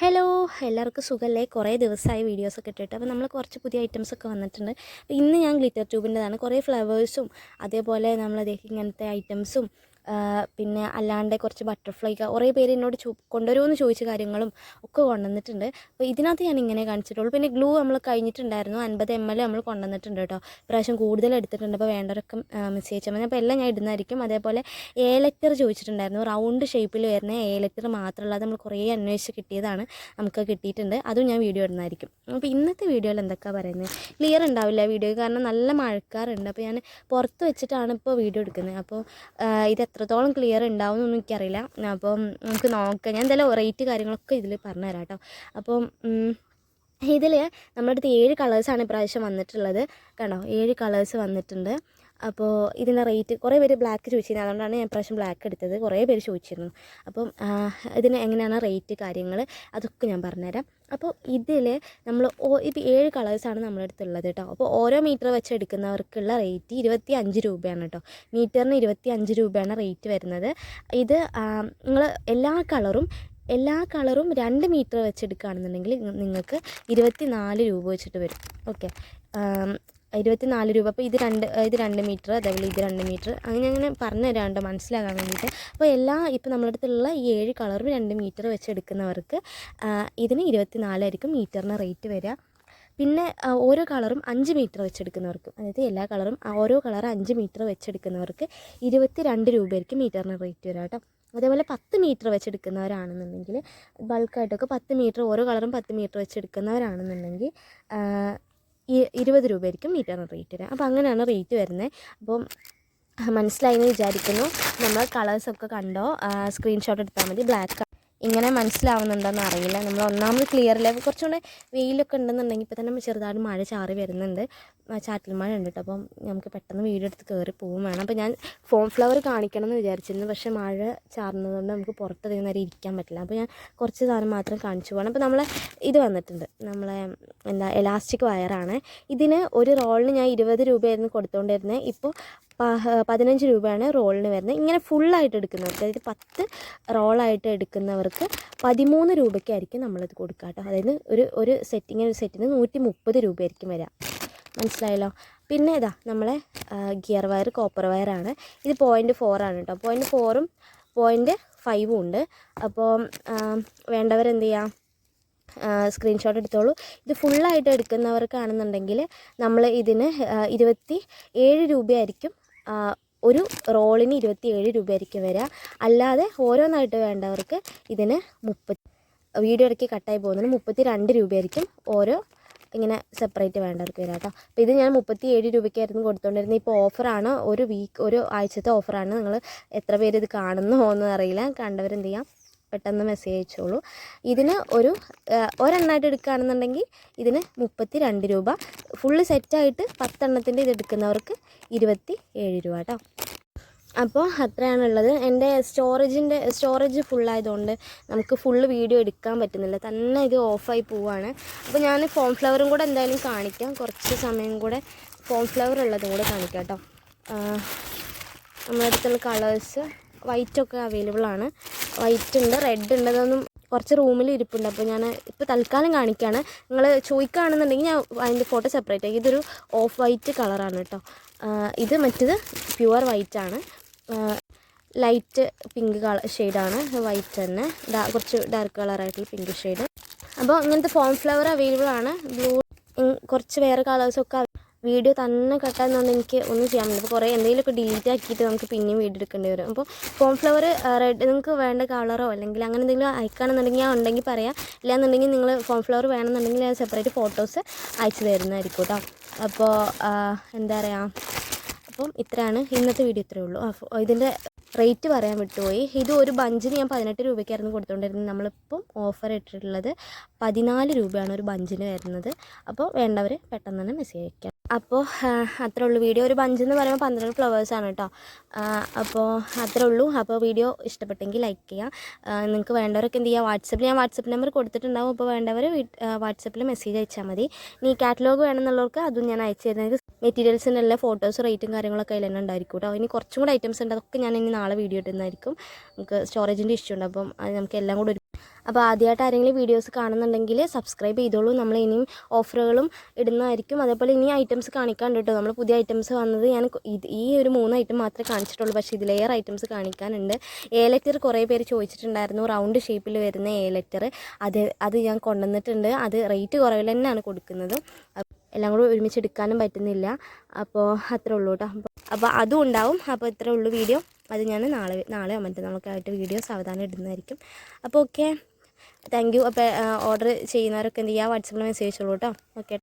Hello എല്ലാവർക്കും സുഖമല്ലേ കുറേ ദിവസമായി വീഡിയോസൊക്കെ ഇട്ടിട്ട്. അപ്പോൾ നമ്മൾ കുറച്ച് പുതിയ ഐറ്റംസ് ഒക്കെ വന്നിട്ടുണ്ട്. ഇന്ന് ഞാൻ ഗ്ലിറ്റർ ട്യൂബിന്റെതാണ്. കുറേ ഫ്ലവേഴ്സും അതേപോലെ നമ്മൾ ഇങ്ങനത്തെ ഐറ്റംസും പിന്നെ അല്ലാണ്ട് കുറച്ച് ബട്ടർഫ്ലൈ കുറേ പേര് എന്നോട് ചോ കൊണ്ടുവരുമെന്ന് ചോദിച്ച കാര്യങ്ങളും ഒക്കെ കൊണ്ടുവന്നിട്ടുണ്ട്. അപ്പോൾ ഇതിനകത്ത് ഞാൻ ഇങ്ങനെ കാണിച്ചിട്ടുള്ളൂ. പിന്നെ ഗ്ലൂ നമ്മൾ കഴിഞ്ഞിട്ടുണ്ടായിരുന്നു. അൻപത് എം എൽ നമ്മൾ കൊണ്ടുവന്നിട്ടുണ്ട് കേട്ടോ. ഇപ്രാവശ്യം കൂടുതൽ എടുത്തിട്ടുണ്ട്. അപ്പോൾ വേണ്ടവരൊക്കെ മെസ്സേജ് അയച്ചാൽ അപ്പോൾ എല്ലാം ഞാൻ ഇടുന്നതായിരിക്കും. അതേപോലെ എ ലെറ്റർ ചോദിച്ചിട്ടുണ്ടായിരുന്നു. റൗണ്ട് ഷേപ്പിൽ വരുന്ന എ ലെറ്റർ മാത്രമല്ലാതെ നമ്മൾ കുറേ അന്വേഷിച്ച് കിട്ടിയതാണ്. നമുക്ക് കിട്ടിയിട്ടുണ്ട്. അതും ഞാൻ വീഡിയോ ഇടുന്നതായിരിക്കും. അപ്പോൾ ഇന്നത്തെ വീഡിയോയിൽ എന്തൊക്കെയാണ് പറയുന്നത് ക്ലിയർ ഉണ്ടാവില്ല വീഡിയോ കാരണം നല്ല മഴക്കാറുണ്ട്. അപ്പോൾ ഞാൻ പുറത്ത് വെച്ചിട്ടാണ് ഇപ്പോൾ വീഡിയോ എടുക്കുന്നത്. അപ്പോൾ ഇത് എത്രത്തോളം ക്ലിയർ ഉണ്ടാവും എന്നൊന്നും എനിക്കറിയില്ല. അപ്പം നമുക്ക് നോക്കാം. ഞാൻ എന്തായാലും റേറ്റ് കാര്യങ്ങളൊക്കെ ഇതിൽ പറഞ്ഞുതരാം കേട്ടോ അപ്പം ഇതിൽ നമ്മുടെ അടുത്ത് ഏഴ് കളേഴ്സാണ് ഇപ്രാവശ്യം വന്നിട്ടുള്ളത്. കണ്ടോ? ഏഴ് കളേഴ്സ് വന്നിട്ടുണ്ട്. അപ്പോൾ ഇതിന്റെ റേറ്റ് കുറേ പേര് ബ്ലാക്ക് ചോദിച്ചിരുന്നു. അതുകൊണ്ടാണ് ഞാൻ പ്രാവശ്യം ബ്ലാക്ക് എടുത്തത്. കുറേ പേര് ചോദിച്ചിരുന്നു. അപ്പം ഇതിന് എങ്ങനെയാണ് റേറ്റ് കാര്യങ്ങൾ അതൊക്കെ ഞാൻ പറഞ്ഞുതരാം. അപ്പോൾ ഇതിൽ നമ്മൾ ഓ ഇത് ഏഴ് കളേഴ്സാണ് നമ്മുടെ അടുത്തുള്ളത് കേട്ടോ അപ്പോൾ ഓരോ മീറ്റർ വെച്ച് എടുക്കുന്നവർക്കുള്ള റേറ്റ് ഇരുപത്തി അഞ്ച് രൂപയാണ് കേട്ടോ മീറ്ററിന് ഇരുപത്തി അഞ്ച് രൂപയാണ് റേറ്റ് വരുന്നത്. ഇത് നിങ്ങൾ എല്ലാ കളറും എല്ലാ കളറും രണ്ട് മീറ്റർ വെച്ചെടുക്കുകയാണെന്നുണ്ടെങ്കിൽ നിങ്ങൾക്ക് ഇരുപത്തി നാല് രൂപ വെച്ചിട്ട് വരും. ഓക്കെ ഇരുപത്തി നാല് രൂപ. അപ്പോൾ ഇത് രണ്ട് ഇത് രണ്ട് മീറ്റർ അതേപോലെ ഇത് രണ്ട് മീറ്റർ. അങ്ങനെ അങ്ങനെ പറഞ്ഞു തരാണ്ട് മനസ്സിലാകാൻ വേണ്ടിയിട്ട്. അപ്പോൾ എല്ലാ ഇപ്പോൾ നമ്മുടെ അടുത്തുള്ള ഈ ഏഴ് കളറും രണ്ട് മീറ്റർ വെച്ച് എടുക്കുന്നവർക്ക് ഇതിന് ഇരുപത്തി നാലായിരിക്കും മീറ്ററിന് റേറ്റ് വരിക. പിന്നെ ഓരോ കളറും അഞ്ച് മീറ്റർ വെച്ചെടുക്കുന്നവർക്ക് അതായത് എല്ലാ കളറും ഓരോ കളർ അഞ്ച് മീറ്റർ വെച്ചെടുക്കുന്നവർക്ക് ഇരുപത്തി രണ്ട് രൂപയായിരിക്കും മീറ്ററിന് റേറ്റ് വരിക കേട്ടോ. അതേപോലെ പത്ത് മീറ്റർ വെച്ചെടുക്കുന്നവരാണെന്നുണ്ടെങ്കിൽ ബൾക്കായിട്ടൊക്കെ പത്ത് മീറ്റർ ഓരോ കളറും പത്ത് മീറ്റർ വെച്ചെടുക്കുന്നവരാണെന്നുണ്ടെങ്കിൽ ഇരുപത് രൂപയായിരിക്കും മീറ്ററിന് റേറ്റ് വരിക. അപ്പോൾ അങ്ങനെയാണ് റേറ്റ് വരുന്നത്. അപ്പം മനസ്സിലായി എന്ന് വിചാരിക്കുന്നു. നമ്മൾ കളേഴ്സൊക്കെ കണ്ടോ? സ്ക്രീൻഷോട്ട് എടുത്താൽ മതി. ബ്ലാക്ക് ഇങ്ങനെ മനസ്സിലാവുന്നുണ്ടോയെന്ന് അറിയില്ല. നമ്മൾ ഒന്നാമത് ക്ലിയർ ലെവൽ കുറച്ചുകൂടെ വെയിലൊക്കെ ഉണ്ടെന്നുണ്ടെങ്കിൽ ഇപ്പോൾ തന്നെ ചെറുതായിട്ട് മഴ ചാറി വരുന്നുണ്ട്. ചാറ്റൽ മഴ ഉണ്ട് കേട്ടോ അപ്പം നമുക്ക് പെട്ടെന്ന് വീഡിയോ എടുത്ത് കയറി പോവും വേണം. അപ്പോൾ ഞാൻ ഫോൺ ഫ്ലവർ കാണിക്കണം എന്ന് വിചാരിച്ചിരുന്നു. പക്ഷേ മഴ ചാർന്നതുകൊണ്ട് നമുക്ക് പുറത്തധികം നേരം ഇരിക്കാൻ പറ്റില്ല. അപ്പോൾ ഞാൻ കുറച്ച് സാധനം മാത്രം കാണിച്ചു പോകണം അപ്പോൾ നമ്മളെ ഇത് വന്നിട്ടുണ്ട്. നമ്മളെ എന്താ എലാസ്റ്റിക് വയറാണ് ഇതിന് ഒരു റോളിന് ഞാൻ ഇരുപത് രൂപയായിരുന്നു കൊടുത്തുകൊണ്ടിരുന്നത് ഇപ്പോൾ പതിനഞ്ച് രൂപയാണ് റോളിന് വരുന്നത്. ഇങ്ങനെ ഫുള്ളായിട്ട് എടുക്കുന്നവർക്ക് അതായത് പത്ത് റോളായിട്ട് എടുക്കുന്നവർക്ക് പതിമൂന്ന് രൂപയ്ക്കായിരിക്കും നമ്മളിത് കൊടുക്കുക കേട്ടോ. അതായത് ഒരു ഒരു സെറ്റിങ്ങിന് ഒരു സെറ്റിന് നൂറ്റി മുപ്പത് രൂപയായിരിക്കും വരിക. മനസ്സിലായല്ലോ? പിന്നെ ഇതാ നമ്മളെ ഗിയർ വയർ കോപ്പർ വയറാണ് ഇത് പോയിന്റ് ഫോറാണ് കേട്ടോ. പോയിന്റ് ഫോറും പോയിന്റ് ഫൈവും ഉണ്ട്. അപ്പോൾ വേണ്ടവരെന്ത് ചെയ്യാം? സ്ക്രീൻഷോട്ട് എടുത്തോളൂ. ഇത് ഫുള്ളായിട്ട് എടുക്കുന്നവർക്കാണെന്നുണ്ടെങ്കിൽ നമ്മൾ ഇതിന് ഇരുപത്തി ഏഴ് രൂപയായിരിക്കും ഒരു റോളിന് ഇരുപത്തിയേഴ് രൂപയായിരിക്കും വരിക. അല്ലാതെ ഓരോന്നായിട്ട് വേണ്ടവർക്ക് ഇതിന് മുപ്പത്തി വീഡിയോ ഇടയ്ക്ക് കട്ടായി പോകുന്നതിന് മുപ്പത്തി രണ്ട് രൂപയായിരിക്കും ഓരോ ഇങ്ങനെ സെപ്പറേറ്റ് വേണ്ടവർക്ക് വരാം കേട്ടോ. അപ്പോൾ ഇത് ഞാൻ മുപ്പത്തി ഏഴ് രൂപയ്ക്കായിരുന്നു കൊടുത്തുകൊണ്ടിരുന്നത് ഇപ്പോൾ ഓഫറാണ്. ഒരു വീക്ക് ഒരു ആഴ്ചത്തെ ഓഫറാണ്. നിങ്ങൾ എത്ര പേര് ഇത് കാണുന്നു എന്നറിയില്ല. കണ്ടവരെന്ത് ചെയ്യാം? പെട്ടെന്ന് മെസ്സേജ് അയച്ചോളൂ. ഇതിന് ഒരു ഒരെണ്ണമായിട്ട് എടുക്കുകയാണെന്നുണ്ടെങ്കിൽ ഇതിന് മുപ്പത്തി രണ്ട് രൂപ ഫുള്ള് സെറ്റായിട്ട് പത്തെണ്ണത്തിന്റെ ഇത് എടുക്കുന്നവർക്ക് ഇരുപത്തി ഏഴ് രൂപ കേട്ടോ അപ്പോൾ അത്രയാണുള്ളത്. എന്റെ സ്റ്റോറേജിന്റെ സ്റ്റോറേജ് ഫുള്ളായതുകൊണ്ട് നമുക്ക് ഫുള്ള് വീഡിയോ എടുക്കാൻ പറ്റുന്നില്ല. തന്നെ ഇത് ഓഫായി പോവാണ്. അപ്പോൾ ഞാൻ ഫോം ഫ്ലവറും കൂടെ എന്തായാലും കാണിക്കാം. കുറച്ച് സമയം കൂടെ ഫോം ഫ്ലവർ ഉള്ളതും കൂടെ കാണിക്കാം കേട്ടോ നമ്മുടെ അടുത്തുള്ള കളേഴ്സ് വൈറ്റൊക്കെ അവൈലബിൾ ആണ്. വൈറ്റ് ഉണ്ട് റെഡ് ഉണ്ട് അതൊന്നും കുറച്ച് റൂമിൽ ഇരിപ്പുണ്ട്. അപ്പോൾ ഞാൻ ഇപ്പോൾ തൽക്കാലം കാണിക്കുകയാണ് നിങ്ങൾ ചോദിക്കുകയാണെന്നുണ്ടെങ്കിൽ ഞാൻ അതിന്റെ ഫോട്ടോ സെപ്പറേറ്റ് ആക്കി ഇതൊരു ഓഫ് വൈറ്റ് കളറാണ് കേട്ടോ ഇത് മറ്റേത് പ്യുവർ വൈറ്റ് ആണ്. ലൈറ്റ് പിങ്ക് കളർ ഷെയ്ഡാണ് വൈറ്റ് തന്നെ. കുറച്ച് ഡാർക്ക് കളറായിട്ടുള്ള പിങ്ക് ഷെയ്ഡ് അപ്പോൾ ഇങ്ങനത്തെ ഫോം ഫ്ലവർ അവൈലബിൾ ആണ്. ബ്ലൂ കുറച്ച് വേറെ കളേഴ്സൊക്കെ വീഡിയോ തന്നെ കട്ടാന്നുകൊണ്ട് എനിക്ക് ഒന്നും ചെയ്യാൻ പറ്റില്ല. അപ്പോൾ കുറേ എന്തെങ്കിലുമൊക്കെ ഡിലീറ്റ് ആക്കിയിട്ട് നമുക്ക് പിന്നെയും വീഡിയോ എടുക്കേണ്ടി വരും. അപ്പോൾ ഫോം ഫ്ലവർ റെഡ് നിങ്ങൾക്ക് വേണ്ട കളറോ അല്ലെങ്കിൽ അങ്ങനെ എന്തെങ്കിലും അയക്കുകയാണെന്നുണ്ടെങ്കിൽ ആ ഉണ്ടെങ്കിൽ പറയാം. ഇല്ലാന്നുണ്ടെങ്കിൽ നിങ്ങൾ ഫ്ലവർ വേണമെന്നുണ്ടെങ്കിൽ ഞാൻ സെപ്പറേറ്റ് ഫോട്ടോസ് അയച്ചു തരുന്നതായിരിക്കും കേട്ടോ. അപ്പോൾ എന്താ പറയുക അപ്പം ഇത്രയാണ് ഇന്നത്തെ വീഡിയോ ഇത്രയേ ഉള്ളൂ. ഇതിന്റെ റേറ്റ് പറയാൻ വിട്ടുപോയി. ഇത് ഒരു ബഞ്ചിന് ഞാൻ പതിനെട്ട് രൂപയ്ക്കായിരുന്നു കൊടുത്തുകൊണ്ടിരുന്നത്. നമ്മളിപ്പം ഓഫർ ഇട്ടിട്ടുള്ളത് പതിനാല് രൂപയാണ് ഒരു ബഞ്ചിന് വരുന്നത്. അപ്പോൾ വേണ്ടവർ പെട്ടെന്ന് തന്നെ മെസ്സേജ് അയക്കാം. അപ്പോൾ അത്രേ ഉള്ളൂ. വീഡിയോ ഒരു ബഞ്ച് എന്ന് പറയുമ്പോൾ പന്ത്രണ്ട് ഫ്ലവേഴ്സാണ് കേട്ടോ അപ്പോൾ അത്രേ ഉള്ളൂ. അപ്പോൾ വീഡിയോ ഇഷ്ടപ്പെട്ടെങ്കിൽ ലൈക്ക് ചെയ്യുക നിങ്ങൾക്ക് വേണ്ടവരൊക്കെ എന്ത് ചെയ്യുക വാട്സപ്പിൽ ഞാൻ വാട്സപ്പ് നമ്പർ കൊടുത്തിട്ടുണ്ടാവും. അപ്പോൾ വേണ്ടവർ വാട്സപ്പിൽ മെസ്സേജ് അയച്ചാൽ മതി. ഇനി കാറ്റലോഗ് വേണമെന്നുള്ളവർക്ക് അതും ഞാൻ അയച്ചു തരുന്നത് മെറ്റീരിയൽസിന്റെ എല്ലാ ഫോട്ടോസ് റേറ്റും കാര്യങ്ങളൊക്കെ അതിൽ തന്നെ ഉണ്ടായിരിക്കും കേട്ടോ ഇനി കുറച്ചും കൂടെ ഐറ്റംസ് ഉണ്ട്. അതൊക്കെ ഞാൻ ഇനി നാളെ നാളെ വീഡിയോ ഇടുന്നതായിരിക്കും. നമുക്ക് സ്റ്റോറേജിന്റെ ഇഷ്യൂ ഉണ്ട്. അപ്പം അത് നമുക്ക് എല്ലാം കൂടെ ഒരു അപ്പോൾ ആദ്യമായിട്ട് ആരെങ്കിലും വീഡിയോസ് കാണുന്നുണ്ടെങ്കിൽ സബ്സ്ക്രൈബ് ചെയ്തോളൂ. നമ്മൾ ഇനിയും ഓഫറുകളും ഇടുന്നതായിരിക്കും. അതേപോലെ ഇനി ഐറ്റംസ് കാണിക്കാണ്ട് കേട്ടോ നമ്മൾ പുതിയ ഐറ്റംസ് വന്നത് ഞാൻ ഈ ഒരു മൂന്ന് ഐറ്റം മാത്രമേ കാണിച്ചിട്ടുള്ളൂ. പക്ഷേ ഇതിലേറെ ഐറ്റംസ് കാണിക്കാനുണ്ട്. എ ലെറ്റർ കുറേ പേര് ചോദിച്ചിട്ടുണ്ടായിരുന്നു. റൗണ്ട് ഷേപ്പിൽ വരുന്ന എ ലെറ്റർ അത് അത് ഞാൻ കൊണ്ടുവന്നിട്ടുണ്ട്. അത് റേറ്റ് കുറവിൽ തന്നെയാണ് കൊടുക്കുന്നത്. എല്ലാം കൂടെ ഒരുമിച്ച് എടുക്കാനും പറ്റുന്നില്ല. അപ്പോൾ അത്രേ ഉള്ളൂ കേട്ടോ അപ്പോൾ അപ്പോൾ അതും ഉണ്ടാവും. അപ്പോൾ ഇത്രേ ഉള്ളൂ വീഡിയോ. അത് ഞാൻ നാളെ നാളെ മറ്റന്നാളൊക്കെ ആയിട്ട് വീഡിയോ സാവധാനം ഇടുന്നതായിരിക്കും. അപ്പോൾ ഓക്കെ താങ്ക് യു അപ്പോൾ ഓർഡർ ചെയ്യുന്നവരൊക്കെ എന്ത് ചെയ്യുക വാട്സപ്പിൽ മെസ്സേജ് അയച്ചോളൂ കേട്ടോ ഓക്കെ